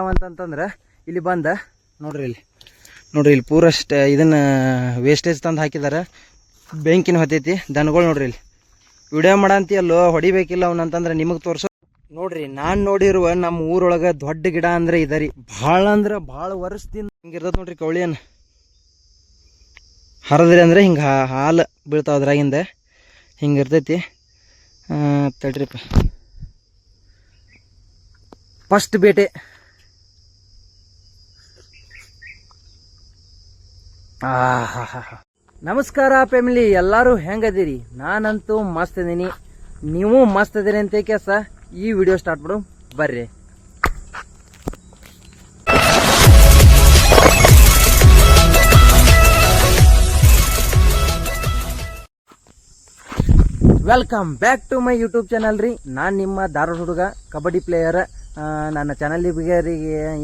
ಅಂತಂತಂದ್ರೆ ಇಲ್ಲಿ ಬಂದ ನೋಡ್ರಿ ಇಲ್ಲಿ. ನೋಡ್ರಿ ಇಲ್ಲಿ ಪೂರಷ್ಟ ಇದನ್ನ ವೇಸ್ಟೇಜ್ ತಂದು ಹಾಕಿದಾರೆ. ಬೆಂಕಿನ ಹೊತ್ತೈತಿ ದನಗಳು ನೋಡ್ರಿ ಇಲ್ಲಿ. ವಿಡಿಯೋ ಮಾಡಂತಿ ಅಲ್ಲೋ ಹೊಡಿಬೇಕಿಲ್ಲ ಅವನಂತಂದ್ರೆ ನಿಮಗೆ ತೋರ್ಸೋ. ನೋಡ್ರಿ ನಾನು ನೋಡಿರುವ ನಮ್ಮ ಊರೊಳಗೆ ದೊಡ್ಡ ಗಿಡ ಅಂದ್ರೆ ಇದರಿ ಭಾಳ ಅಂದ್ರೆ ಭಾಳ ವರ್ಷದಿಂದ ಹಿಂಗಿರ್ತದ ನೋಡ್ರಿ ಕವಳಿಯನ್ನು ಹರದ್ರಿ ಅಂದ್ರೆ ಹಿಂಗೆ ಹಾಲು ಬೀಳ್ತಾವ ಅದ್ರಾಗಿಂದ. ಹಿಂಗಿರ್ತೈತಿ ತಡ್ರಿಪ್ಪ. ಫಸ್ಟ್ ಬೇಟೆ. ನಮಸ್ಕಾರ ಫ್ಯಾಮಿಲಿ, ಎಲ್ಲರೂ ಹೆಂಗದಿರಿ? ನಾನಂತೂ ಮಸ್ತ್ ಇದೀನಿ. ನೀವು ಮಸ್ತ್ ಇದೀರಿ ಅಂತ ಕೆಲಸ? ಈ ವಿಡಿಯೋ ಸ್ಟಾರ್ಟ್ ಮಾಡು. ಬರ್ರಿ. Welcome back to my YouTube channel ರೀ. ನಾನು ನಿಮ್ಮ ಧಾರವಾಡ ಹುಡುಗ, ಕಬಡ್ಡಿ ಪ್ಲೇಯರ್ ನನ್ನ ಚಾನಲಿಗೆ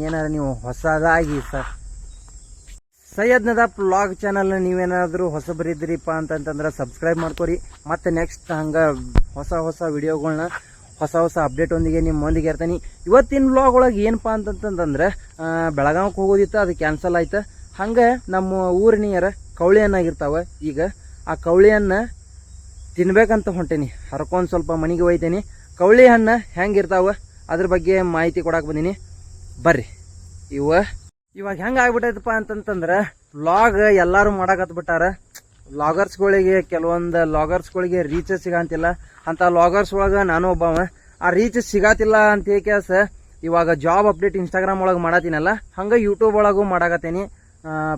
ಏನಾರ ನೀವು ಹೊಸದಾಗಿ ಸ ಸೈಯದ್ ನದಾಪ್ ವ್ಲಾಗ್ ಚಾನಲ್ ನೀವೇನಾದರೂ ಹೊಸಬರಿದ್ದೀರಿಪ್ಪ ಅಂತಂತಂದ್ರೆ ಸಬ್ಸ್ಕ್ರೈಬ್ ಮಾಡ್ಕೊರಿ. ಮತ್ತೆ ನೆಕ್ಸ್ಟ್ ಹಂಗೆ ಹೊಸ ಹೊಸ ವಿಡಿಯೋಗಳನ್ನ ಹೊಸ ಹೊಸ ಅಪ್ಡೇಟ್ ಒಂದಿಗೆ ನಿಮ್ಮೊಂದಿಗೆ ಇರ್ತೀನಿ. ಇವತ್ತಿನ ಬ್ಲಾಗ್ ಒಳಗೆ ಏನಪ್ಪ ಅಂತಂತಂದ್ರೆ ಬೆಳಗಾವಕ್ಕೆ ಹೋಗೋದಿತ್ತು, ಅದು ಕ್ಯಾನ್ಸಲ್ ಆಯ್ತು. ಹಂಗೆ ನಮ್ಮ ಊರಿನಿಯರ ಕವಳಿಯನ್ನಾಗಿರ್ತಾವೆ ಈಗ ಆ ಕವಳಿಯನ್ನು ತಿನ್ಬೇಕಂತ ಹೊಂಟೇನಿ. ಹರ್ಕೊಂಡು ಸ್ವಲ್ಪ ಮನೆಗೆ ಒಯ್ತೇನೆ. ಕವಳಿ ಹಣ್ಣು ಹೆಂಗಿರ್ತಾವ? ಅದ್ರ ಬಗ್ಗೆ ಮಾಹಿತಿ ಕೊಡಕ್ಕೆ ಬಂದೀನಿ. ಬರ್ರಿ. ಇವ ಇವಾಗ ಹೆಂಗೆ ಆಗ್ಬಿಟ್ಟೈತಪ್ಪ ಅಂತಂತಂದ್ರೆ ಲಾಗ್ ಎಲ್ಲರೂ ಮಾಡಾಕತ್ಬಿಟ್ಟಾರ ಲಾಗರ್ಸ್ಗಳಿಗೆ ಕೆಲವೊಂದು ಲಾಗರ್ಸ್ಗಳಿಗೆ ರೀಚ್ ಸಿಗಂತಿಲ್ಲ. ಅಂತ ಲಾಗರ್ಸ್ ಒಳಗೆ ನಾನು ಒಬ್ಬವ. ಆ ರೀಚ್ ಸಿಗತಿಲ್ಲ ಅಂತ ಕೇಸ ಇವಾಗ ಜಾಬ್ ಅಪ್ಡೇಟ್ ಇನ್ಸ್ಟಾಗ್ರಾಮ್ ಒಳಗೆ ಮಾಡತ್ತೀನಲ್ಲ ಹಂಗೆ ಯೂಟ್ಯೂಬ್ ಒಳಗೂ ಮಾಡಾಕತ್ತೀನಿ.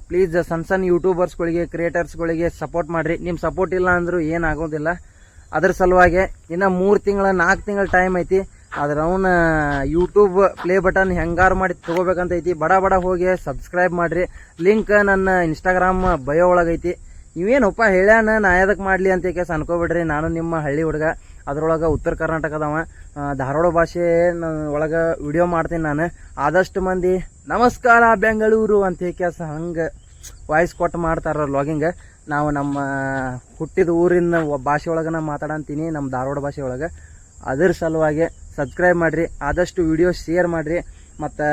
ಪ್ಲೀಸ್ ಸಣ್ಣ ಸಣ್ಣ ಯೂಟ್ಯೂಬರ್ಸ್ಗಳಿಗೆ ಕ್ರಿಯೇಟರ್ಸ್ಗಳಿಗೆ ಸಪೋರ್ಟ್ ಮಾಡಿರಿ. ನಿಮ್ಮ ಸಪೋರ್ಟ್ ಇಲ್ಲ ಅಂದರೂ ಏನಾಗೋದಿಲ್ಲ ಅದ್ರ ಸಲುವಾಗಿ ಇನ್ನು ಮೂರು ತಿಂಗಳ ನಾಲ್ಕು ತಿಂಗಳ ಟೈಮ್ ಐತಿ. ಆದ್ರೆ ಅವನ ಯೂಟ್ಯೂಬ್ ಪ್ಲೇ ಬಟನ್ ಹೆಂಗಾರು ಮಾಡಿ ತಗೋಬೇಕಂತ ಐತಿ ಬಡ ಬಡ ಹೋಗಿ ಸಬ್ಸ್ಕ್ರೈಬ್ ಮಾಡಿರಿ. ಲಿಂಕ್ ನನ್ನ ಇನ್ಸ್ಟಾಗ್ರಾಮ್ ಬಯೋ ಒಳಗೈತಿ. ಇವೇನಪ್ಪ ಹೇಳ್ಯಾನ, ನಾ ಎದಕ್ಕೆ ಮಾಡಲಿ ಅಂತ ಕೇಸ್ ಅನ್ಕೋಬಿಡ್ರಿ. ನಾನು ನಿಮ್ಮ ಹಳ್ಳಿ ಹುಡುಗ. ಅದ್ರೊಳಗೆ ಉತ್ತರ ಕರ್ನಾಟಕದವ ಧಾರವಾಡ ಭಾಷೆ ಒಳಗೆ ವಿಡಿಯೋ ಮಾಡ್ತೀನಿ ನಾನು. ಆದಷ್ಟು ಮಂದಿ, ನಮಸ್ಕಾರ ಬೆಂಗಳೂರು ಅಂತ ಕೇಸ ಹಂಗೆ ವಾಯ್ಸ್ ಕೊಟ್ಟು ಮಾಡ್ತಾರ ಲಾಗಿಂಗ್ ನಾವು ನಮ್ಮ ಹುಟ್ಟಿದ ಊರಿನ ಭಾಷೆ ಒಳಗೆ ನಾ ಮಾತಾಡಂತೀನಿ. ನಮ್ಮ ಧಾರವಾಡ ಭಾಷೆ ಒಳಗೆ. ಅದ್ರ ಸಲುವಾಗಿ ಸಬ್ಸ್ಕ್ರೈಬ್ ಮಾಡಿರಿ ಆದಷ್ಟು ವಿಡಿಯೋ ಶೇರ್ ಮಾಡಿರಿ ಮತ್ತು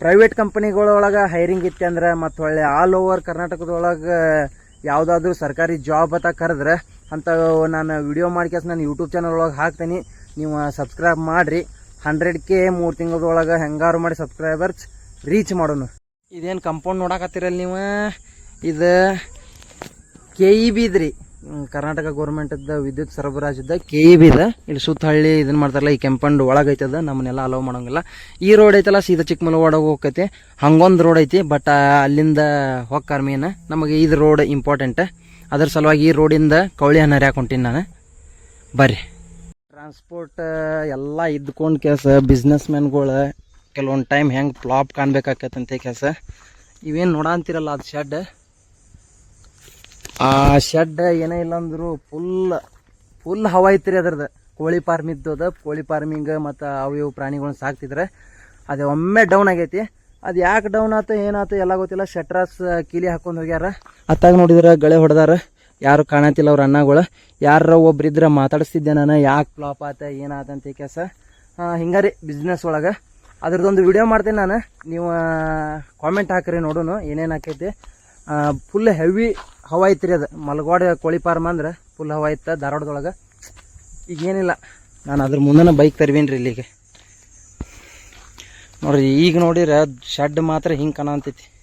ಪ್ರೈವೇಟ್ ಕಂಪ್ನಿಗಳೊಳಗೆ ಹೈರಿಂಗ್ ಇತ್ತು ಅಂದ್ರೆ ಮತ್ತು ಒಳ್ಳೆ ಆಲ್ ಓವರ್ ಕರ್ನಾಟಕದೊಳಗೆ ಯಾವುದಾದ್ರೂ ಸರ್ಕಾರಿ ಜಾಬ್ ಅಂತ ಕರೆದ್ರೆ ಅಂತ ನಾನು ವಿಡಿಯೋ ಮಾಡ್ಕೇಸ್ ನಾನು ಯೂಟ್ಯೂಬ್ ಚಾನಲ್ ಒಳಗೆ ಹಾಕ್ತೀನಿ. ನೀವು ಸಬ್ಸ್ಕ್ರೈಬ್ ಮಾಡಿರಿ ಹಂಡ್ರೆಡ್ ಕೆ ಮೂರು ತಿಂಗಳದೊಳಗೆ ಹೆಂಗಾರು ಮಾಡಿ ಸಬ್ಸ್ಕ್ರೈಬರ್ಸ್ ರೀಚ್ ಮಾಡೋಣ ಇದೇನು ಕಂಪೌಂಡ್ ನೋಡಕತ್ತೀರಲ್ಲ ನೀವು? ಇದು ಕೆ ಇ ಬಿ ಇದ್ರಿ. ಹ್ಮ್, ಕರ್ನಾಟಕ ಗೌರ್ಮೆಂಟದ ವಿದ್ಯುತ್ ಸರಬರಾಜಿದ್ದ ಕೆ ಇ ಬಿ ಇದೆ ಇಲ್ಲಿ ಸುತ್ತ ಹಳ್ಳಿ ಇದನ್ನ ಮಾಡ್ತಾರಲ್ಲ, ಈ ಕೆಂಪಂಡ್ ಒಳಗೈತದ, ನಮ್ಮನ್ನೆಲ್ಲ ಅಲೋ ಮಾಡೋಂಗಿಲ್ಲ. ಈ ರೋಡ್ ಐತಲ್ಲ, ಸೀದಾ ಚಿಕ್ಕಮಗಳೂರು ಹೋಗೈತಿ ಹಂಗೊಂದು ರೋಡ್ ಐತಿ ಬಟ್ ಅಲ್ಲಿಂದ ಹೋಗ್ಕಾರ ಮೀನು ನಮಗೆ ಇದು ರೋಡ್ ಇಂಪಾರ್ಟೆಂಟ್ ಅದ್ರ ಸಲುವಾಗಿ ಈ ರೋಡಿಂದ ಕವಳಿ ಹಣ್ಣು ಹೊಂಟೀನಿ ನಾನು. ಬರ್ರಿ. ಟ್ರಾನ್ಸ್ಪೋರ್ಟ್ ಎಲ್ಲ ಇದ್ಕೊಂಡು ಕೆಲಸ ಬಿಸ್ನೆಸ್ ಮ್ಯಾನ್ಗಳು ಕೆಲವೊಂದು ಟೈಮ್ ಹೆಂಗೆ ಫ್ಲಾಪ್ ಕಾಣ್ಬೇಕಾಕತ್ತಂತೆ ಕೆಲಸ. ಇವೇನು ನೋಡಂತಿರಲ್ಲ ಅದು ಶೆಡ್ ಆ ಶೆಡ್ ಏನೇ ಇಲ್ಲ ಅಂದ್ರು ಫುಲ್ ಫುಲ್ ಹವಾ ಐತ್ರಿ ಅದ್ರದ್ದು. ಕೋಳಿ ಫಾರ್ಮ್ ಇದ್ದದ ಕೋಳಿ ಫಾರ್ಮಿಂಗ್ ಮತ್ತು ಅವು ಇವು ಪ್ರಾಣಿಗಳನ್ನ ಸಾಕ್ತಿದ್ರೆ ಅದು ಒಮ್ಮೆ ಡೌನ್ ಆಗೈತಿ. ಅದು ಯಾಕೆ ಡೌನ್ ಆತ ಏನಾಯ್ತು ಎಲ್ಲ ಗೊತ್ತಿಲ್ಲ. ಶಟ್ರಾಸ್ ಕೀಲಿ ಹಾಕೊಂಡು ಹೋಗ್ಯಾರ. ಅತ್ತಾಗ ನೋಡಿದ್ರೆ ಗಳೆ ಹೊಡೆದಾರ. ಯಾರು ಕಾಣತಿಲ್ಲ ಅವ್ರ ಅಣ್ಣಗಳು. ಯಾರ ಒಬ್ರಿದ್ರೆ ಮಾತಾಡಿಸ್ತಿದ್ದೆ ನಾನು. ಯಾಕೆ ಫ್ಲಾಪ್ ಆತ ಏನಾತ ಅಂತ ಕೇಸ ಹಿಂಗಾರಿ ಬಿಸ್ನೆಸ್ ಒಳಗೆ. ಅದ್ರದ್ದೊಂದು ವಿಡಿಯೋ ಮಾಡ್ತೀನಿ ನಾನು. ನೀವು ಕಾಮೆಂಟ್ ಹಾಕ್ರಿ ನೋಡೋನು. ಏನೇನು ಹಾಕೈತಿ ಫುಲ್ ಹೆವಿ ಹವಾ ಐತ್ರಿ ಅದು. ಮಲಗೋಡ ಕೋಳಿ ಫಾರ್ಮ್ ಅಂದ್ರೆ ಫುಲ್ ಹವಾ ಇತ್ತು ಧಾರವಾಡದೊಳಗೆ. ಈಗ ಏನಿಲ್ಲ. ನಾನು ಅದ್ರ ಮುಂದೆ ಬೈಕ್ ತರ್ವೇನ್ರಿ ಇಲ್ಲಿಗೆ. ನೋಡ್ರಿ, ಈಗ ನೋಡಿರ ಶೆಡ್ ಮಾತ್ರ ಹಿಂಗೆ ಕಾಣಂತೈತಿ.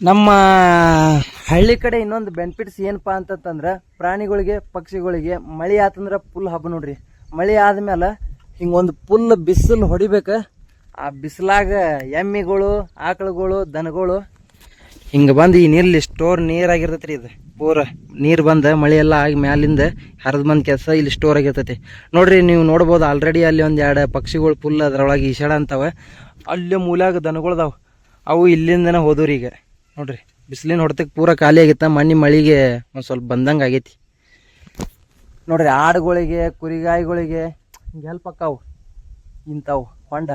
ನಮ್ಮ ಹಳ್ಳಿ ಕಡೆ ಇನ್ನೊಂದು ಬೆನಿಫಿಟ್ಸ್ ಏನಪ್ಪಾ ಅಂತಂತಂದ್ರೆ ಪ್ರಾಣಿಗಳಿಗೆ, ಪಕ್ಷಿಗಳಿಗೆ ಮಳೆ ಆತಂದ್ರೆ ಫುಲ್ ಹಬ್ಬ ನೋಡ್ರಿ. ಮಳೆ ಆದ್ಮೇಲೆ ಹಿಂಗೊಂದು ಫುಲ್ ಬಿಸಿಲು ಹೊಡಿಬೇಕು. ಆ ಬಿಸಿಲಾಗ ಎಮ್ಮಿಗಳು, ಆಕಳುಗಳು, ದನಗಳು ಹಿಂಗೆ ಬಂದು ಈ ನೀರಲ್ಲಿ ಸ್ಟೋರ್ ನೀರಾಗಿರ್ತೈತಿ ರೀ ಇದು. ಪೂರ ನೀರು ಬಂದು ಮಳೆ ಎಲ್ಲ ಆಗಿ ಮ್ಯಾಲಿಂದ ಹರಿದು ಬಂದ ಕೆಲಸ ಇಲ್ಲಿ ಸ್ಟೋರ್ ಆಗಿರ್ತೈತಿ. ನೋಡ್ರಿ ನೀವು ನೋಡ್ಬೋದು ಆಲ್ರೆಡಿ ಅಲ್ಲಿ ಒಂದು ಎರಡು ಪಕ್ಷಿಗಳು ಫುಲ್ ಅದ್ರೊಳಗೆ ಈಶಾಡ ಅಂತಾವ. ಅಲ್ಲಿ ಮೂಲಾಗ ದನಗಳದಾವ ಅವು ಇಲ್ಲಿಂದನೇ ಈಗ ನೋಡ್ರಿ, ಬಿಸಿಲಿನ ಹೊಡೆತಕ್ಕೆ ಪೂರ ಖಾಲಿ ಆಗಿತ್ತು, ಮಣ್ಣಿ ಮಳಿಗೆ ಒಂದು ಸ್ವಲ್ಪ ಬಂದಂಗೆ ಆಗೈತಿ. ನೋಡ್ರಿ, ಆಡುಗಳಿಗೆ, ಕುರಿಗಾಯಿಗಳಿಗೆ ಹಿಂಗೆ ಹೆಲ್ಪ್ ಅಕ್ಕಾವು ಇಂಥವು ಹೊಂಡ.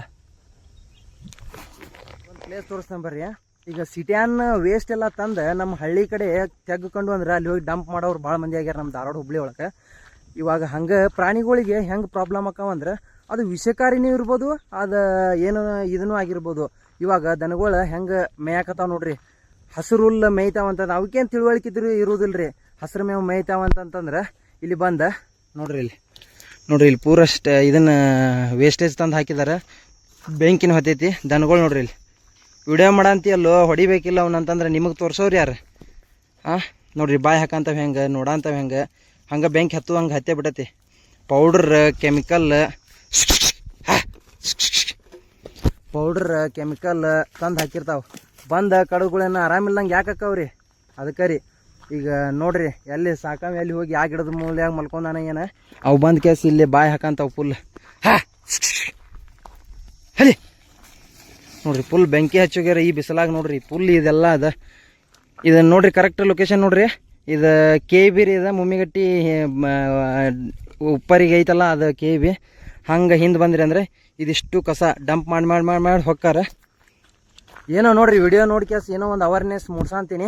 ಒಂದು ಪ್ಲೇಸ್ ತೋರಿಸ್ತಾನೆ ಬರ್ರಿ ಈಗ ಸಿಟಿಯನ್ ವೇಸ್ಟ್ ಎಲ್ಲ ತಂದು ನಮ್ಮ ಹಳ್ಳಿ ಕಡೆ ತೆಗ್ಕೊಂಡು ಅಂದ್ರೆ ಅಲ್ಲಿ ಹೋಗಿ ಡಂಪ್ ಮಾಡೋರು ಭಾಳ ಮಂದಿ ಆಗ್ಯಾರ ನಮ್ಮ ಧಾರವಾಡ ಹುಬ್ಳಿ ಒಳಗೆ. ಇವಾಗ ಹಂಗೆ ಪ್ರಾಣಿಗಳಿಗೆ ಹೆಂಗೆ ಪ್ರಾಬ್ಲಮ್ ಅಕ್ಕಾವಂದ್ರೆ ಅದು ವಿಷಕಾರಿನೂ ಇರ್ಬೋದು, ಅದು ಏನು ಇದನ್ನು ಆಗಿರ್ಬೋದು. ಇವಾಗ ದನಗಳು ಹೆಂಗೆ ಮೇಯಕತ್ತಾವ ನೋಡ್ರಿ ಹಸಿರು ಹುಲ್ಲು ಮೇಯ್ತಾವಂತಂದ್ರೆ ಅವಕ್ಕೇನು ತಿಳುವಳಿಕೆ ಇದ್ರು ಇರುವುದಿಲ್ಲ ರೀ ಹಸಿರು ಮೇವು ಮೇಯ್ತಾವ ಅಂತಂತಂದ್ರೆ ಇಲ್ಲಿ ಬಂದ ನೋಡ್ರಿ ಇಲ್ಲಿ. ನೋಡ್ರಿ ಇಲ್ಲಿ ಪೂರಷ್ಟ ಇದನ್ನ ವೇಸ್ಟೇಜ್ ತಂದು ಹಾಕಿದಾರೆ. ಬೆಂಕಿನ ಹೊತ್ತೈತಿ, ದನಗಳು ನೋಡ್ರಿ ಇಲ್ಲಿ. ವಿಡಿಯೋ ಮಾಡಂತೀಯಲ್ಲೋ, ಹೊಡಿಬೇಕಿಲ್ಲ ಅವನಂತಂದ್ರೆ ನಿಮಗೆ ತೋರ್ಸೋರು ಯಾರು? ಹಾಂ ನೋಡ್ರಿ ಬಾಯಿ ಹಾಕಂತವ ಹೆಂಗೆ, ನೋಡಂತವ ಹೆಂಗೆ. ಹಂಗೆ ಬೆಂಕಿ ಹತ್ತು ಹಂಗೆ ಹತ್ತೆ ಬಿಟ್ಟತಿ. ಪೌಡ್ರ್ ಕೆಮಿಕಲ್ ಪೌಡ್ರ್ ಕೆಮಿಕಲ್ ತಂದು ಹಾಕಿರ್ತಾವ. ಬಂದ ಕಡುಗಳನ್ನ ಆರಾಮಿಲ್ಲಂಗೆ ಯಾಕೆ ಹಾಕವ್ರಿ? ಅದಕ್ಕೆ ರೀ. ಈಗ ನೋಡ್ರಿ, ಎಲ್ಲಿ ಸಾಕ ಎಲ್ಲಿ ಹೋಗಿ ಆ ಗಿಡದ ಮೂಲ್ಯಾಗ ಮಲ್ಕೊಂಡಾನ ಏನ? ಅವು ಬಂದ ಕೇಸ್ ಇಲ್ಲಿ ಬಾಯಿ ಹಾಕಂತಾವು ಫುಲ್ ಹಾ! ಹಲಿ! ನೋಡ್ರಿ ಫುಲ್ ಬೆಂಕಿ ಹಚ್ಚೋಗ್ಯಾರ ಈ ಬಿಸಿಲಾಗ ನೋಡ್ರಿ ಫುಲ್ ಇದೆಲ್ಲ ಅದ. ಇದ ನೋಡ್ರಿ ಕರೆಕ್ಟ್ ಲೊಕೇಶನ್ ನೋಡ್ರಿ. ಇದು ಕೆ ಬಿ ರೀ ಇದು, ಮುಮ್ಮಿಗಟ್ಟಿ ಉಪ್ಪರಿಗೆ ಐತಲ್ಲ, ಅದು ಕೆ ಬಿ ಹಂಗೆ ಹಿಂದೆ ಬಂದ್ರಿ ಅಂದ್ರೆ, ಇದಿಷ್ಟು ಕಸ ಡಂಪ್ ಮಾಡಿ ಮಾಡಿ ಮಾಡಿ ಮಾಡಿ ಹೊಕ್ಕಾರ. ಏನೋ ನೋಡ್ರಿ ವಿಡಿಯೋ ನೋಡಿ ಕೇಸ್ ಏನೋ ಒಂದು ಅವೇರ್ನೆಸ್ ಮೂಡ್ಸಂತೀನಿ.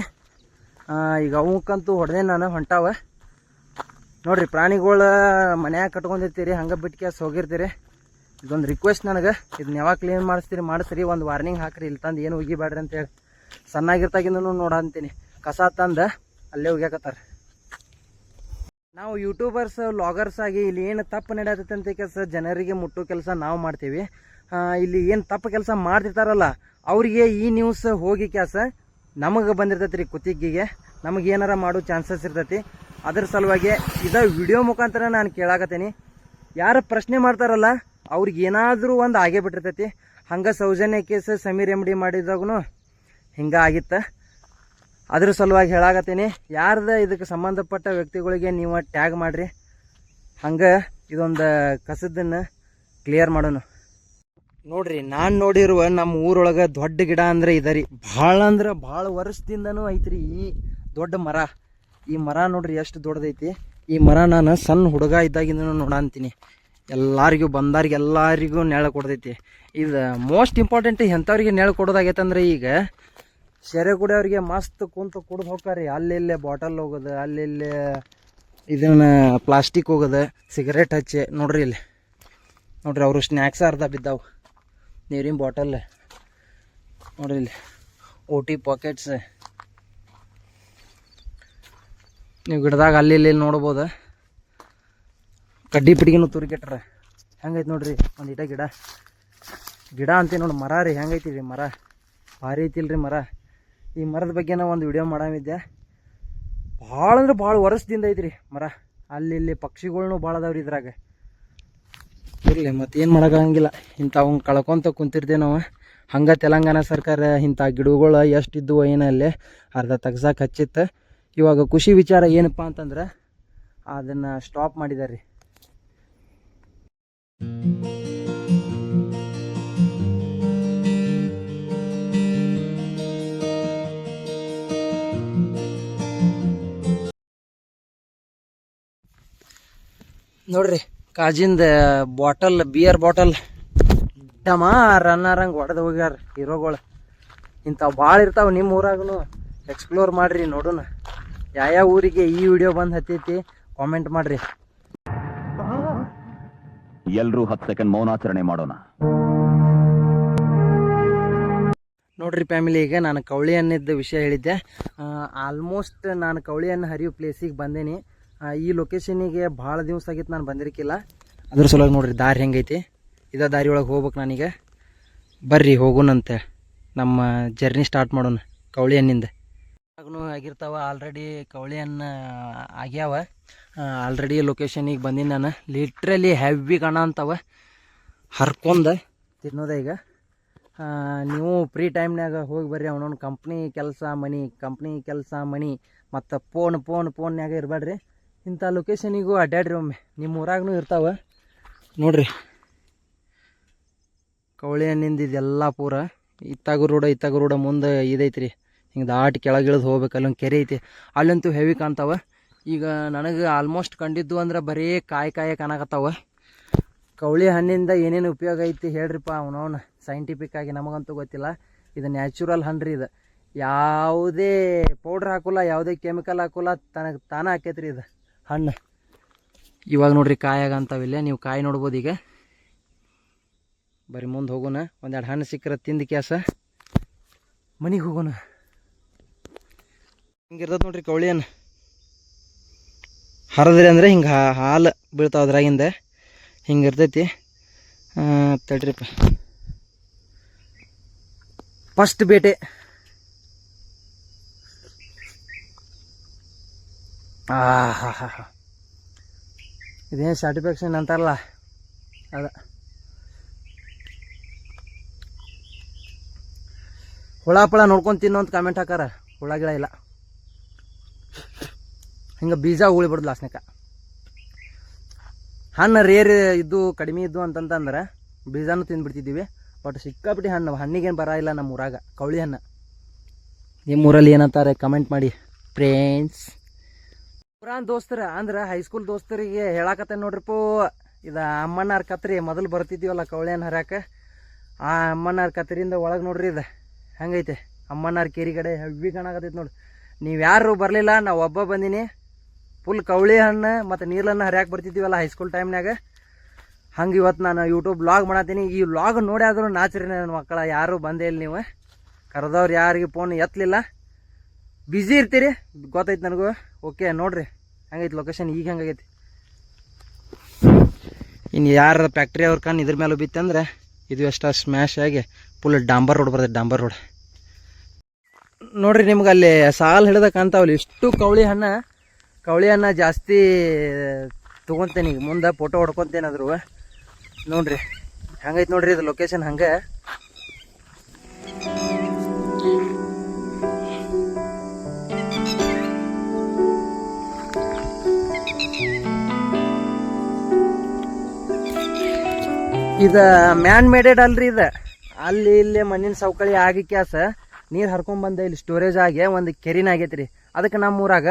ಈಗ ಅವಕ್ಕಂತೂ ಹೊಡೆದೆ ನಾನು, ಹೊಂಟಾವ. ನೋಡ್ರಿ, ಪ್ರಾಣಿಗಳ ಮನ್ಯಾಗ ಕಟ್ಕೊಂಡಿರ್ತೀರಿ, ಹಂಗೆ ಬಿಟ್ಟು ಕೇಸ್ ಹೋಗಿರ್ತೀರಿ. ಇದೊಂದು ರಿಕ್ವೆಸ್ಟ್ ನನಗೆ. ಇದನ್ನ ಯಾವಾಗ ಕ್ಲೀನ್ ಮಾಡಿಸ್ತೀರಿ, ಮಾಡಿಸ್ರಿ, ಒಂದು ವಾರ್ನಿಂಗ್ ಹಾಕ್ರಿ, ಇಲ್ಲಿ ತಂದು ಏನು ಒಗಿಬೇಡ್ರಿ ಅಂತೇಳಿ ಸಣ್ಣಾಗಿರ್ತಾಗಿಂದನೂ ನೋಡಂತೀನಿ ಕಸ ತಂದು ಅಲ್ಲೇ ಉಗ್ಯಾಕತ್ತಾರೆ. ನಾವು ಯೂಟ್ಯೂಬರ್ಸ್ ವ್ಲಾಗರ್ಸ್ ಆಗಿ ಇಲ್ಲಿ ಏನು ತಪ್ಪು ನಡೆಯತೈತೆ ಅಂತ ಕೆಲಸ ಜನರಿಗೆ ಮುಟ್ಟೋ ಕೆಲಸ ನಾವು ಮಾಡ್ತೀವಿ. ಇಲ್ಲಿ ಏನು ತಪ್ಪು ಕೆಲಸ ಮಾಡ್ತಿರ್ತಾರಲ್ಲ ಅವರಿಗೆ ಈ ನ್ಯೂಸ್ ಹೋಗಿ ಕ್ಯಾಸ, ನಮಗೆ ಬಂದಿರ್ತೈತಿ ರೀ ಕುತ್ತಿಗೆಗೆ, ನಮಗೆ ಏನಾರ ಮಾಡೋ ಚಾನ್ಸಸ್ ಇರ್ತೈತಿ. ಅದ್ರ ಸಲುವಾಗಿ ಇದ ವಿಡಿಯೋ ಮುಖಾಂತರ ನಾನು ಕೇಳಾಕತ್ತೀನಿ. ಯಾರು ಪ್ರಶ್ನೆ ಮಾಡ್ತಾರಲ್ಲ, ಅವ್ರಿಗೆ ಏನಾದರೂ ಒಂದು ಆಗೇ ಬಿಟ್ಟಿರ್ತೈತಿ. ಹಂಗೆ ಸೌಜನ್ಯ ಕೇಸ್ ಸಮೀರ್ ಎಮ್ಡಿ ಮಾಡಿದಾಗೂ ಹಿಂಗೆ ಆಗಿತ್ತು. ಅದ್ರ ಸಲುವಾಗಿ ಹೇಳಾಕತ್ತೀನಿ. ಯಾರ್ದ ಇದಕ್ಕೆ ಸಂಬಂಧಪಟ್ಟ ವ್ಯಕ್ತಿಗಳಿಗೆ ನೀವು ಟ್ಯಾಗ್ ಮಾಡಿರಿ. ಹಂಗೆ ಇದೊಂದು ಕಸದನ್ನು ಕ್ಲಿಯರ್ ಮಾಡೋಣ. ನೋಡ್ರಿ, ನಾನು ನೋಡಿರುವ ನಮ್ಮ ಊರೊಳಗೆ ದೊಡ್ಡ ಗಿಡ ಅಂದ್ರೆ ಇದರಿ ಭಾಳ ಅಂದ್ರೆ ಭಾಳ ವರ್ಷದಿಂದನೂ ಐತ್ರಿ ಈ ದೊಡ್ಡ ಮರ. ಈ ಮರ ನೋಡ್ರಿ ಎಷ್ಟು ದೊಡ್ಡದೈತಿ. ಈ ಮರ ನಾನು ಸಣ್ಣ ಹುಡುಗ ಇದ್ದಾಗಿಂದನೂ ನೋಡಂತೀನಿ ಎಲ್ಲರಿಗೂ ಬಂದವ್ರಿಗೆ ಎಲ್ಲರಿಗೂ ನೆಳ ಕೊಡ್ತೈತಿ. ಇದು ಮೋಸ್ಟ್ ಇಂಪಾರ್ಟೆಂಟ್ ಎಂಥವ್ರಿಗೆ ನೆಳ ಕೊಡೋದಾಗೈತಂದ್ರೆ ಈಗ ಸೆರೆಗುಡಿ ಅವ್ರಿಗೆ ಮಸ್ತ್ ಕುಂತು ಕುಡ್ದು ಹೋಗ್ತಾರೆ ಅಲ್ಲಿ ಇಲ್ಲೇ ಬಾಟಲ್ ಹೋಗೋದು ಅಲ್ಲೆಲ್ಲೇ ಇದನ್ನ ಪ್ಲಾಸ್ಟಿಕ್ ಹೋಗೋದು ಸಿಗರೇಟ್ ಹಚ್ಚಿ. ನೋಡ್ರಿ ಇಲ್ಲಿ. ನೋಡ್ರಿ ಅವರು ಸ್ನ್ಯಾಕ್ಸ್ ಅರ್ಧ ಬಿದ್ದಾವು. ನೀರಿನ ಬಾಟಲ್ ನೋಡ್ರಿ ಇಲ್ಲಿ. ಓ ಪಾಕೆಟ್ಸ್ ನೀವು ಗಿಡದಾಗ ಅಲ್ಲಿ ಇಲ್ಲಿ ನೋಡ್ಬೋದು? ಕಡ್ಡಿ ಪಿಡಿಗಿನೂ ತುರಿಕೆಟ್ರ. ಹೆಂಗೈತೆ ನೋಡ್ರಿ ಒಂದು ಇಟ ಗಿಡ. ಗಿಡ ಅಂತೀವಿ ನೋಡಿ ಮರ ರೀ, ಹೆಂಗೈತಿ ರೀ ಮರ? ಭಾರಿ ಐತಿಲ್ರಿ ಮರ. ಈ ಮರದ ಬಗ್ಗೆ ನಾವು ಒಂದು ವಿಡಿಯೋ ಮಾಡಾಮಿದ್ದೆ ಭಾಳ ಅಂದ್ರೆ ಭಾಳ ವರ್ಷದಿಂದ ಐತ್ರಿ ಮರ. ಅಲ್ಲಿ ಇಲ್ಲಿ ಪಕ್ಷಿಗಳ್ನು ಭಾಳ ಅದಾವ್ರಿ ಇದ್ರಾಗ. ಇರಲಿ, ಮತ್ತು ಏನು ಮಾಡೋಕ್ಕಾಗಂಗಿಲ್ಲ. ಇಂಥವ್ ಕಳ್ಕೊತ ಕುಂತಿರ್ತೇವೆ ನಾವು. ಹಂಗೆ ತೆಲಂಗಾಣ ಸರ್ಕಾರ ಇಂಥ ಗಿಡಗಳು ಎಷ್ಟು ಇದ್ವು ಏನು ಅಲ್ಲಿ, ಅರ್ಧ ತೆಗ್ಸಕ್ಕೆ ಹಚ್ಚಿತ್ತು. ಇವಾಗ ಖುಷಿ ವಿಚಾರ ಏನಪ್ಪ ಅಂತಂದ್ರೆ, ಅದನ್ನು ಸ್ಟಾಪ್ ಮಾಡಿದ್ದಾರೆ ನೋಡ್ರಿ ಕಾಜಿಂದ ಬಾಟಲ್ ಬಿಯರ್ ಬಾಟಲ್ ಡಮ ರನ್ನರಂಗೆ ಹೊಡೆದು ಹೋಗ್ಯಾರ ಹೀರೋಗಳು. ಇಂಥವು ಭಾಳ ಇರ್ತಾವ ನಿಮ್ಮ ಊರಾಗೂ ಎಕ್ಸ್ಪ್ಲೋರ್ ಮಾಡ್ರಿ ನೋಡೋಣ ಯಾವ ಊರಿಗೆ ಈ ವಿಡಿಯೋ ಬಂದು ಹತ್ತೈತಿ ಕಾಮೆಂಟ್ ಮಾಡ್ರಿ. ಎಲ್ಲರೂ ಹತ್ತು ಸೆಕೆಂಡ್ ಮೌನಾಚರಣೆ ಮಾಡೋಣ. ನೋಡ್ರಿ ಫ್ಯಾಮಿಲಿ ಈಗ ನಾನು ಕವಳಿ ಅನ್ನಿದ್ದ ವಿಷಯ ಹೇಳಿದ್ದೆ. ಆಲ್ಮೋಸ್ಟ್ ನಾನು ಕವಳಿ ಅನ್ನ ಹರಿಯೋ ಪ್ಲೇಸಿಗೆ ಬಂದೇನಿ. ಈ ಲೊಕೇಶನಿಗೆ ಭಾಳ ದಿವಸ ಆಗಿತ್ತು ನಾನು ಬಂದಿರಕ್ಕಿಲ್ಲ ಅದ್ರ ಸಲುವಾಗಿ ನೋಡ್ರಿ, ದಾರಿ ಹೆಂಗೈತಿ? ಇದೇ ದಾರಿ ಒಳಗೆ ಹೋಗ್ಬೇಕು ನನಗೆ. ಬರ್ರಿ ಹೋಗೋಣಂತೆ ನಮ್ಮ ಜರ್ನಿ ಸ್ಟಾರ್ಟ್ ಮಾಡೋಣ, ಕವಳಿ ಹಣ್ಣಿಂದ ಆಗೂ ಆಗಿರ್ತಾವ ಆಲ್ರೆಡಿ ಕವಳಿ ಹಣ್ಣು ಆಗ್ಯಾವ. ಆಲ್ರೆಡಿ ಲೊಕೇಶನಿಗೆ ಬಂದೀನಿ ನಾನು. ಲಿಟ್ರಲಿ ಹೆವಿ ಗಣ ಅಂತವ. ಹರ್ಕೊಂಡ ತಿನ್ನೋದ ಈಗ. ನೀವು ಫ್ರೀ ಟೈಮ್ನಾಗ ಹೋಗಿ ಬರ್ರಿ ಅವನೊಂದು ಕಂಪ್ನಿ ಕೆಲಸ ಮನಿ ಕಂಪ್ನಿ ಕೆಲಸ ಮನಿ, ಮತ್ತು ಫೋನ್ ಫೋನ್ ಫೋನ್ಯಾಗ ಇರಬೇಡ್ರಿ ಇಂಥ ಲೊಕೇಶನಿಗೂ ಅಡ್ಡಾಡ್ರಿ ಒಮ್ಮೆ ನಿಮ್ಮ ಊರಾಗೂ ಇರ್ತಾವೆ. ನೋಡ್ರಿ. ಕವಳಿ ಹಣ್ಣಿಂದ ಇದೆಲ್ಲ ಪೂರ. ಇತ್ತಾಗು ರೋಡ ಇತ್ತಾಗ ರೋಡ ಮುಂದೆ ಇದೈತ್ರಿ. ಹಿಂಗೆ ದಾಟಿ ಕೆಳಗೆ ಇಳಿದು ಹೋಗ್ಬೇಕು, ಅಲ್ಲೊಂದು ಕೆರೆ ಐತಿ. ಅಲ್ಲಂತೂ ಹೆವಿ ಕಾಣ್ತಾವೆ. ಈಗ ನನಗೆ ಆಲ್ಮೋಸ್ಟ್ ಕಂಡಿದ್ದು ಅಂದ್ರೆ ಬರೀ ಕಾಯಿ ಕಾಯಿ ಕಾಣಕತ್ತಾವ ಕವಳಿ ಹಣ್ಣಿಂದ ಏನೇನು ಉಪಯೋಗ ಐತಿ ಹೇಳ್ರಿಪ್ಪ ಅವನವನು. ಸೈಂಟಿಫಿಕ್ ಆಗಿ ನಮಗಂತೂ ಗೊತ್ತಿಲ್ಲ. ಇದು ನ್ಯಾಚುರಲ್ ಹಣ್ಣು ರೀ ಇದು. ಯಾವುದೇ ಪೌಡ್ರ್ ಹಾಕೋಲ್ಲ, ಯಾವುದೇ ಕೆಮಿಕಲ್ ಹಾಕೋಲ್ಲ, ತನಗೆ ತಾನೇ ಹಾಕೈತ್ರಿ ಇದು. ಹಣ್ಣು. ಇವಾಗ ನೋಡ್ರಿ ಕಾಯಾಗಂತಾವಿಲ್ಲ ನೀವು ಕಾಯಿ ನೋಡ್ಬೋದು ಈಗ. ಬರೀ ಮುಂದೆ ಹೋಗೋಣ, ಒಂದೆರಡು ಹಣ್ಣು ಸಿಕ್ಕರೆ ತಿಂದು ಕ್ಯಾಸ. ಮನೆಗೆ ಹೋಗೋಣ. ಹಿಂಗಿರ್ತದೆ ನೋಡ್ರಿ ಕವಳಿ ಹರದ್ರಿ ಅಂದ್ರೆ ಹಿಂಗೆ ಹಾಲು ಬೀಳ್ತಾವ ಅದ್ರಾಗಿಂದ. ಹಿಂಗೆ ಇರ್ತೈತಿ ತಡ್ರಿಪ್ಪ. ಫಸ್ಟ್ ಬೇಟೆ. ಹಾ ಇದೇನು ಸ್ಯಾಟಿಸ್ಫ್ಯಾಕ್ಷನ್ ಅಂತಾರಲ್ಲ? ಅದ. ಹುಳ, ಪಳ ನೋಡ್ಕೊಂಡು ತಿನ್ನು ಅಂತ ಕಾಮೆಂಟ್ ಹಾಕಾರ ಹುಳ, ಗಿಳ ಇಲ್ಲ. ಹಿಂಗೆ ಬೀಜ ಉಳಿಬಿಡ್ದು ಲಾಸ್ನಿಕ ಹಣ್ಣು ರೇರ್ ಇದ್ದು, ಕಡಿಮೆ ಇದ್ದು ಅಂತಂತಂದ್ರೆ ಬೀಜನೂ ತಿಂದ್ಬಿಡ್ತಿದ್ದೀವಿ. ಬಟ್ ಸಿಕ್ಕಾಪಟ್ಟಿ ಹಣ್ಣು, ಹಣ್ಣಿಗೇನು ಬರ ಇಲ್ಲ ನಮ್ಮ ಊರಾಗ ಕವಳಿ ಹಣ್ಣು. ನಿಮ್ಮ ಊರಲ್ಲಿ ಏನಂತಾರೆ? ಕಮೆಂಟ್ ಮಾಡಿ. ಫ್ರೆಂಡ್ಸ್ ಪುರಾನ್ ದೋಸ್ತರ, ಅಂದ್ರೆ ಹೈಸ್ಕೂಲ್ ದೋಸ್ತರಿಗೆ ಹೇಳಾಕತ್ತೆ ನೋಡ್ರಿಪೋ ಇದು ಅಮ್ಮಣ್ಣಾರ್ ಕತ್ರಿ ಮೊದಲು ಬರ್ತಿದ್ದೀವಲ್ಲ ಕವಳಿ ಹಣ್ಣು ಹರ್ಯಾಕ. ಆ ಅಮ್ಮನಾರ್ ಕತ್ರಿಯಿಂದ ಒಳಗೆ ನೋಡ್ರಿ ಇದು. ಹಂಗೈತೆ? ಅಮ್ಮಣ್ಣಾರ್ ಕೇರಿ ಕಡೆ ಹೆವಿ ಕಾಣಕತ್ತೈತೆ ನೋಡಿ. ನೀವು ಯಾರು ಬರಲಿಲ್ಲ ನಾ ಒಬ್ಬ ಬಂದೀನಿ. ಫುಲ್ ಕವಳಿ ಹಣ್ಣು ಮತ್ತು ನೀರನ್ನು ಹರಿಯಾಕೆ ಬರ್ತಿದ್ದೀವಲ್ಲ ಹೈಸ್ಕೂಲ್ ಟೈಮ್ನಾಗ ಹಂಗೆ ಇವತ್ತು ನಾನು ಯೂಟ್ಯೂಬ್ ಬ್ಲಾಗ್ ಮಾಡತ್ತೀನಿ ಈ ವ್ಲಾಗ್ ನೋಡಿ ಆದರೂ ನಾಚ್ರಿ ನನ್ನ ಮಕ್ಕಳ. ಯಾರೂ ಬಂದೇ ಇಲ್ಲ ನೀವು. ಕರೆದವ್ರು ಯಾರಿಗೆ ಫೋನ್ ಎತ್ತಲಿಲ್ಲ ಬ್ಯುಸಿ ಇರ್ತೀರಿ? ಗೊತ್ತೈತೆ ನನಗೂ. ಓಕೆ ನೋಡ್ರಿ. ಹಂಗೈತಿ ಲೊಕೇಶನ್ ಈಗ ಹೆಂಗಾಗೈತಿ ಇನ್ನು ಯಾರ ಫ್ಯಾಕ್ಟ್ರಿ ಅವ್ರ ಕಣ್ಣು ಇದ್ರ ಮೇಲೆ ಬಿತ್ತಂದ್ರೆ ಇದು ಎಷ್ಟು ಸ್ಮ್ಯಾಶ್ ಆಗಿ ಫುಲ್ ಡಾಂಬರ್ ರೋಡ್ ಬರ್ತೈತೆ, ಡಾಂಬರ್ ರೋಡ್ ನೋಡ್ರಿ ನಿಮ್ಗೆ ಅಲ್ಲಿ ಸಾಲು ಹಿಡ್ದ ಕಾಣ್ತಾವಲ್ಲ ಇಷ್ಟು ಕವಳಿ ಹಣ್ಣ ಕವಳಿ ಹಣ್ಣ ಜಾಸ್ತಿ ತೊಗೊತೇನೆ. ಈಗ ಮುಂದೆ ಫೋಟೋ ಹೊಡ್ಕೊತೇನಾದ್ರು ನೋಡ್ರಿ. ಹಂಗೈತೆ ನೋಡ್ರಿ ಇದು ಲೊಕೇಶನ್ ಹಂಗೆ. ಇದ ಮ್ಯಾನ್ ಮೇಡೆಡ್ ಅಲ್ರಿ ಇದ. ಅಲ್ಲಿ ಇಲ್ಲಿ ಮಣ್ಣಿನ ಸವಕಳಿ ಆಗಿ ಕ್ಯಾಸ ನೀರು ಹರ್ಕೊಂಡ್ ಬಂದ ಇಲ್ಲಿ ಸ್ಟೋರೇಜ್ ಆಗಿ ಒಂದು ಕೆರಿನ ಆಗೈತ್ರಿ. ಅದಕ್ಕೆ ನಮ್ಮ ಊರಾಗ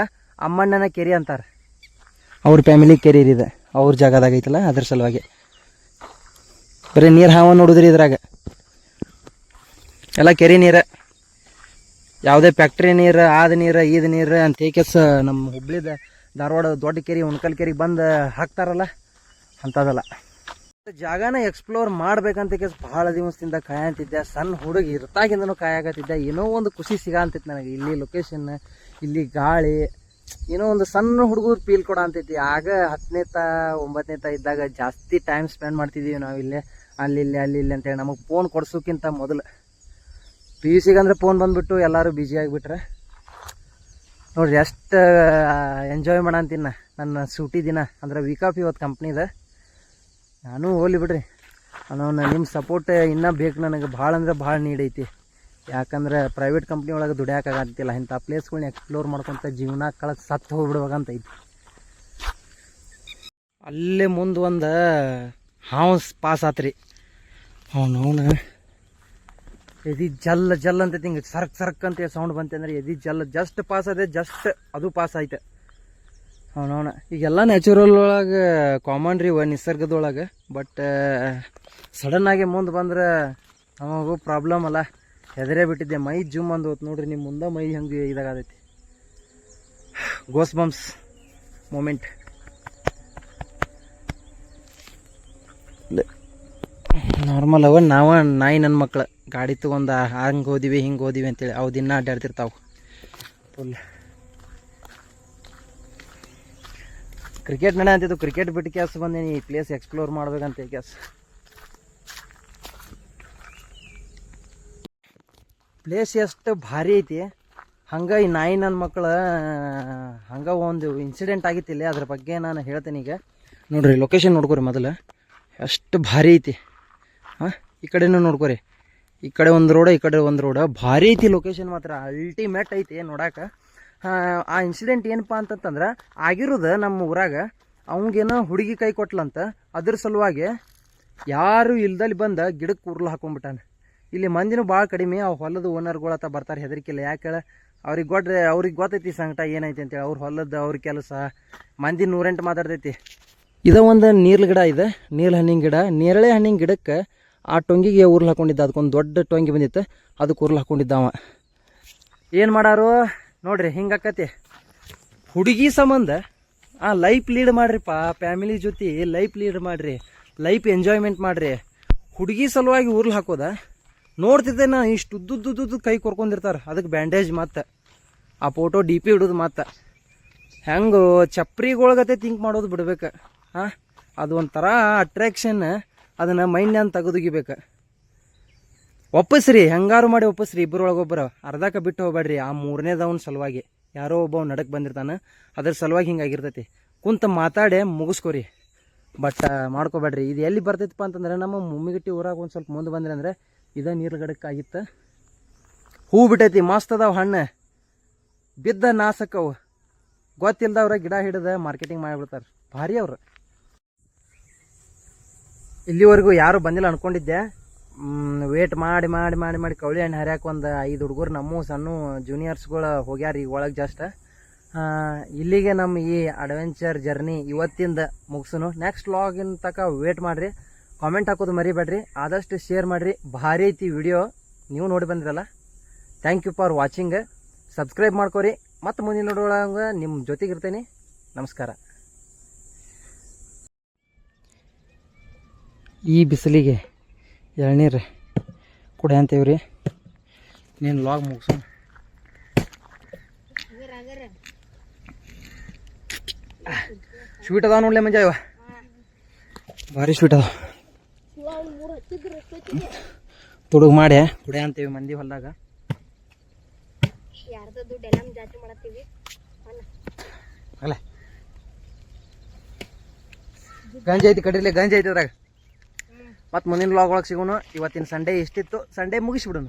ಅಮ್ಮಣ್ಣನ ಕೆರಿ ಅಂತಾರ. ಅವ್ರ ಫ್ಯಾಮಿಲಿ ಕೆರಿ ರೀ ಇದು. ಅವ್ರ ಜಾಗದಾಗ ಐತಲ್ಲ, ಅದ್ರ ಸಲುವಾಗಿ. ಬರೀ ನೀರು ಹಾವ ನೋಡಿದ್ರಿ ಇದ್ರಾಗ. ಎಲ್ಲ ಕೆರಿ ನೀರ. ಯಾವುದೇ ಫ್ಯಾಕ್ಟ್ರಿ ನೀರು, ಆದ ನೀರು, ಈದ ನೀರು ಅಂತ ಏಕೆಸ್ ನಮ್ಮ ಹುಬ್ಳಿದ ಧಾರವಾಡ ದೊಡ್ಡ ಕೆರಿ, ಉಣ್ಕಲ್ ಕೆರಿಗೆ ಬಂದು ಹಾಕ್ತಾರಲ್ಲ ಅಂಥದಲ್ಲ ಜಾಗನ ಎಕ್ಸ್ಪ್ಲೋರ್ ಮಾಡ್ಬೇಕಂತ ಕೇಸ್ ಬಹಳ ದಿವಸದಿಂದ ಕಾಯಂತಿದ್ದೆ. ಸಣ್ಣ ಹುಡುಗಿ ಇರ್ತಾಗಿಂದನೂ ಕಾಯಾಕತ್ತಿದ್ದೆ. ಏನೋ ಒಂದು ಖುಷಿ ಸಿಗಂತಿತ್ತು ನನಗೆ. ಇಲ್ಲಿ ಲೊಕೇಶನ್ ಇಲ್ಲಿ ಗಾಳಿ, ಏನೋ ಒಂದು ಸಣ್ಣ ಹುಡುಗರು ಫೀಲ್ ಕೊಡ ಅಂತೈತಿ ಆಗ ಹತ್ತನೇ ತ, ಒಂಬತ್ತನೇ ತ ಇದ್ದಾಗ ಜಾಸ್ತಿ ಟೈಮ್ ಸ್ಪೆಂಡ್ ಮಾಡ್ತಿದ್ದೀವಿ ನಾವು ಇಲ್ಲಿ. ಅಲ್ಲಿ ಇಲ್ಲಿ ಅಲ್ಲಿ, ಇಲ್ಲಿ ಅಂತೇಳಿ ನಮಗೆ ಫೋನ್ ಕೊಡ್ಸೋಕ್ಕಿಂತ ಮೊದಲು. ಪಿ ಯು ಸಿಗಂದ್ರೆ ಫೋನ್ ಬಂದುಬಿಟ್ಟು ಎಲ್ಲರೂ ಬ್ಯುಸಿ ಆಗಿಬಿಟ್ರೆ. ನೋಡ್ರಿ, ಎಷ್ಟು ಎಂಜಾಯ್ ಮಾಡಂತೀನಿ ನನ್ನ ಸೂಟಿ ದಿನ. ಅಂದ್ರೆ ವೀಕ್ ಆಫ್ ಇವತ್ತು ಕಂಪ್ನಿದ ನಾನು ಹೋಗ್ಲಿ ಬಿಡ್ರಿ. ಅನ್ನೋ ನಿಮ್ಮ ಸಪೋರ್ಟ್ ಇನ್ನೂ ಬೇಕು ನನಗೆ. ಭಾಳ ಅಂದ್ರೆ ಭಾಳ ನೀಡೈತಿ ಯಾಕಂದ್ರೆ ಪ್ರೈವೇಟ್ ಕಂಪ್ನಿ ಒಳಗೆ ದುಡಿಯೋಕ್ಕಾಗತ್ತಿಲ್ಲ ಇಂಥ ಪ್ಲೇಸ್ಗಳನ್ನ ಎಕ್ಸ್ಪ್ಲೋರ್ ಮಾಡ್ಕೊತ ಜೀವನ ಕಳಕ್ಕೆ ಸತ್ತು ಹೋಗ್ಬಿಡ್ಬೇಕಂತ ಐತಿ. ಅಲ್ಲೇ ಮುಂದೆ ಒಂದು ಹೌಸ್ ಪಾಸ್ ಆತ್ರಿ. ಅವನು ಅವನು ಎದಿ ಜಲ್ ಜಲ್ ಅಂತ ಹಿಂಗೆ ಸರ್ಕ್ ಸರ್ಕ್ ಅಂತ ಸೌಂಡ್ ಬಂತಂದ್ರೆ ಎದಿ ಜಲ್. ಜಸ್ಟ್ ಪಾಸ್ ಅದೇ ಜಸ್ಟ್ ಅದು ಪಾಸ್ ಆಯ್ತು. ಅವನವನ ಈಗೆಲ್ಲ ನ್ಯಾಚುರಲ್ ಒಳಗೆ ಕಾಮನ್ ರೀ ಇವ ನಿಸರ್ಗದೊಳಗೆ. ಬಟ್ ಸಡನ್ನಾಗಿ ಮುಂದೆ ಬಂದ್ರೆ ನಮಗೂ ಪ್ರಾಬ್ಲಮ್ ಅಲ್ಲ. ಹೆದರೇ ಬಿಟ್ಟಿದ್ದೆ. ಮೈ ಜುಮ್ ಅಂದು ನೋಡ್ರಿ ನಿಮ್ಮ ಮುಂದೆ ಮೈ ಹಂಗೆ ಇದಾಗತೈತಿ. ಗೋಸ್ ಬಂಪ್ಸ್ ಮೂಮೆಂಟ್ ನಾರ್ಮಲ್ ಅವ, ನಾವ, ನಾಯಿ ನನ್ನ ಮಕ್ಳು. ಗಾಡಿ ತೊಗೊಂಡು, ಹಂಗೆ ಹೋದಿವಿ, ಹಿಂಗೆ ಹೋದಿವಿ ಅಂತೇಳಿ. ಅವು ದಿನ ಅಡ್ಡಾಡ್ತಿರ್ತಾವೆ ಫುಲ್. ಕ್ರಿಕೆಟ್ ನಡೆ ಅಂತಿದ್ದು ಕ್ರಿಕೆಟ್ ಬಿಟ್ಟು ಕ್ಯಾಸ್ ಬಂದೇನಿ ಈ ಪ್ಲೇಸ್ ಎಕ್ಸ್ಪ್ಲೋರ್ ಮಾಡ್ಬೇಕಂತ ಕ್ಯಾಸ್ ಪ್ಲೇಸ್ ಎಷ್ಟು ಭಾರಿ ಐತಿ. ಹಂಗೆ ಈ ನಾಯಿ ನನ್ನ ಮಕ್ಕಳು ಹಂಗೆ ಒಂದು ಇನ್ಸಿಡೆಂಟ್ ಆಗಿತ್ತಿಲ್ಲ ಅದ್ರ ಬಗ್ಗೆ ನಾನು ಹೇಳ್ತೇನೆ ಈಗ. ನೋಡ್ರಿ ಲೊಕೇಶನ್ ನೋಡ್ಕೊರಿ ಮೊದಲು. ಎಷ್ಟು ಭಾರಿ ಐತಿ. ಹಾಂ, ಈ ಕಡೆನೂ ನೋಡ್ಕೊರಿ. ಈ ಕಡೆ ಒಂದು ರೋಡ ಈ ಕಡೆ ಒಂದು ರೋಡ ಭಾರಿ ಐತಿ ಲೊಕೇಶನ್ ಮಾತ್ರ. ಅಲ್ಟಿಮೇಟ್ ಐತಿ ನೋಡಕ್ಕೆ ಆ ಇನ್ಸಿಡೆಂಟ್ ಏನಪ್ಪ ಅಂತಂತಂದ್ರೆ ಆಗಿರೋದು ನಮ್ಮ ಊರಾಗ ಅವಂಗೇನೋ ಹುಡುಗಿ ಕೈ ಕೊಟ್ಲಂತ, ಅದ್ರ ಸಲುವಾಗಿ ಯಾರು ಇಲ್ದಲ್ಲಿ ಬಂದ ಗಿಡಕ್ಕೆ ಉರ್ಲು ಹಾಕೊಂಡ್ಬಿಟ್ಟಾನ ಇಲ್ಲಿ ಮಂದಿನೂ ಭಾಳ ಕಡಿಮೆ ಆ ಹೊಲದ ಓನರ್ಗಳು ಆತ ಬರ್ತಾರೆ ಹೆದರಿಕಿಲ್ಲ ಯಾಕೆ ಅವ್ರಿಗೆ ಗೊಡ್ರೆ ಅವ್ರಿಗೆ ಗೊತ್ತೈತಿ ಸಂಕಟ ಏನೈತಿ ಅಂತೇಳಿ ಅವ್ರ ಹೊಲದ, ಅವ್ರ ಕೆಲಸ, ಮಂದಿ ನೂರೆಂಟು ಮಾತಾಡ್ತೈತಿ. ಇದ ಒಂದು ನೀರ್ಲ ಗಿಡ ಇದೆ, ನೀರ್ಲ ಹಣ್ಣಿನ ಗಿಡ. ನೇರಳೆ ಹಣ್ಣಿನ ಗಿಡಕ್ಕೆ ಆ ಟೊಂಗಿಗೆ ಉರ್ಲು ಹಾಕೊಂಡಿದ್ದ ಅದಕ್ಕೊಂದು ದೊಡ್ಡ ಟೊಂಗಿ ಬಂದಿತ್ತು ಅದಕ್ಕೆ ಉರ್ಲು ಹಾಕೊಂಡಿದ್ದ ಅವ. ಏನು ಮಾಡಾರು? ನೋಡ್ರಿ ಹಿಂಗಾಕತಿ ಹುಡುಗಿ ಸಂಬಂಧ, ಆ ಲೈಫ್ ಲೀಡ್ ಮಾಡ್ರಿಪ್ಪ ಫ್ಯಾಮಿಲಿ ಜೊತೆ ಲೈಫ್ ಲೀಡ್ ಮಾಡ್ರಿ ಲೈಫ್ ಎಂಜಾಯ್ಮೆಂಟ್ ಮಾಡ್ರಿ. ಹುಡುಗಿ ಸಲುವಾಗಿ ಉರ್ಲು ಹಾಕೋದ, ನೋಡ್ತಿದ್ದೆ ನಾ ಇಷ್ಟು ಉದ್ದುದ್ದುದ್ದು ಕೈ ಕೊರ್ಕೊಂಡಿರ್ತಾರೆ. ಅದಕ್ಕೆ ಬ್ಯಾಂಡೇಜ್ ಮತ್ತೆ ಆ ಫೋಟೋ ಡಿ ಪಿ ಇಡೋದು ಮತ್ತೆ ಹೆಂಗೆ ಚಪ್ರಿಗೊಳಗತೆ ಥಿಂಕ್ ಮಾಡೋದು ಬಿಡ್ಬೇಕು. ಹಾಂ ಅದು ಒಂಥರ ಅಟ್ರಾಕ್ಷನ್ ಅದನ್ನು ಮೈಂಡ್ನ್ಯಾನ್ ತೆಗೆದುಗಿಬೇಕು. ಒಪ್ಪಸ್ರಿ ಹೆಂಗಾರು ಮಾಡಿ ಒಪ್ಪಸ್ರಿ ಇಬ್ಬರೊಳಗೊಬ್ಬರ ಅರ್ಧಕ್ಕೆ ಬಿಟ್ಟು ಹೋಗ್ಬೇಡ್ರಿ, ಆ ಮೂರನೇದವನ ಸಲುವಾಗಿ. ಯಾರೋ ಒಬ್ಬ ನಡಕ್ ಬಂದಿರ್ತಾನೆ, ಅದ್ರ ಸಲುವಾಗಿ ಹಿಂಗಾಗಿರ್ತೈತಿ ಕುಂತ ಮಾತಾಡಿ ಮುಗಿಸ್ಕೊರಿ. ಬಟ್ ಮಾಡ್ಕೋಬೇಡ್ರಿ. ಇದು ಎಲ್ಲಿ ಬರ್ತೈತಪ್ಪ ಅಂತಂದ್ರೆ, ನಮ್ಮ ಮುಮ್ಮಿಗಟ್ಟಿ ಊರಾಗ ಒಂದು ಸ್ವಲ್ಪ ಮುಂದೆ ಬಂದ್ರಿ ಅಂದ್ರೆ, ಇದ ನೀರ್ಗಡಕ್ಕಾಗಿತ್ತು. ಹೂ ಬಿಟ್ಟೈತಿ, ಮಸ್ತ್ ಅದಾವ ಹಣ್ಣು. ಬಿದ್ದ ನಾಸಕ್ಕವು. ಗೊತ್ತಿಲ್ಲದವ್ರ ಗಿಡ ಹಿಡಿದ ಮಾರ್ಕೆಟಿಂಗ್ ಮಾಡಿಬಿಡ್ತಾರೆ. ಭಾರಿ ಅವ್ರು. ಇಲ್ಲಿವರೆಗೂ ಯಾರು ಬಂದಿಲ್ಲ ಅನ್ಕೊಂಡಿದ್ದೆ. ವೇಟ್ ಮಾಡಿ ಮಾಡಿ ಮಾಡಿ ಮಾಡಿ ಕವಳಿ ಹಣ್ಣು ಹರ್ಯಾಕೆ ಒಂದು ಐದು ಹುಡುಗರು ನಮ್ಮ ಸಣ್ಣ ಜೂನಿಯರ್ಸ್ಗಳು ಹೋಗ್ಯಾರ ಈಗ ಒಳಗೆ ಜಸ್ಟ್ ಇಲ್ಲಿಗೆ ನಮ್ಮ ಈ ಅಡ್ವೆಂಚರ್ ಜರ್ನಿ ಇವತ್ತಿಂದ ಮುಗಿಸೋನು. ನೆಕ್ಸ್ಟ್ ಲಾಗಿನ್ ತಕ ವೇಟ್ ಮಾಡಿರಿ. ಕಾಮೆಂಟ್ ಹಾಕೋದು ಮರಿಬೇಡ್ರಿ. ಆದಷ್ಟು ಶೇರ್ ಮಾಡಿರಿ. ಭಾರಿ ಐತಿ ವಿಡಿಯೋ ನೀವು ನೋಡಿ ಬಂದಿರಲ್ಲ. Thank you for watching subscribe ಮಾಡ್ಕೋರಿ. ಮತ್ತು ಮುಂದಿನ ನೋಡೋಣ ನಿಮ್ಮ ಜೊತೆಗಿರ್ತೇನೆ ನಮಸ್ಕಾರ. ಈ ಬಿಸಿಲಿಗೆ ಎಳ್ನೀರು ಕುಡಿ ಅಂತೀವ್ರಿ ನೀನು ಲಾಗ್ ಮುಗಿಸು. ಸ್ವೀಟ್ ಅದಾವ ನೋಡ್ಲೆ ಮಂಜ ಇವ? ಭಾರಿ ಸ್ವೀಟ್ ಅದಾವ. ತುಡುಗ್ ಮಾಡಿ. ಕುಡಿ ಅಂತೀವಿ ಮಂದಿ ಹೊಲ್ದಾಗ. ಅಲ್ಲ. ಗಂಜಿ ಐತಿ ಕಡಿಲಿ ಗಂಜಿ ಐತಿ ಅದ್ರಾಗ. ಮತ್ತು ಮುಂದಿನ ಲಾಗ್ ಒಳಗೆ ಸಿಗೋಣ. ಇವತ್ತಿನ ಸಂಡೇ ಇಷ್ಟಿತ್ತು ಸಂಡೇ ಮುಗಿಸ್ಬಿಡೋಣ.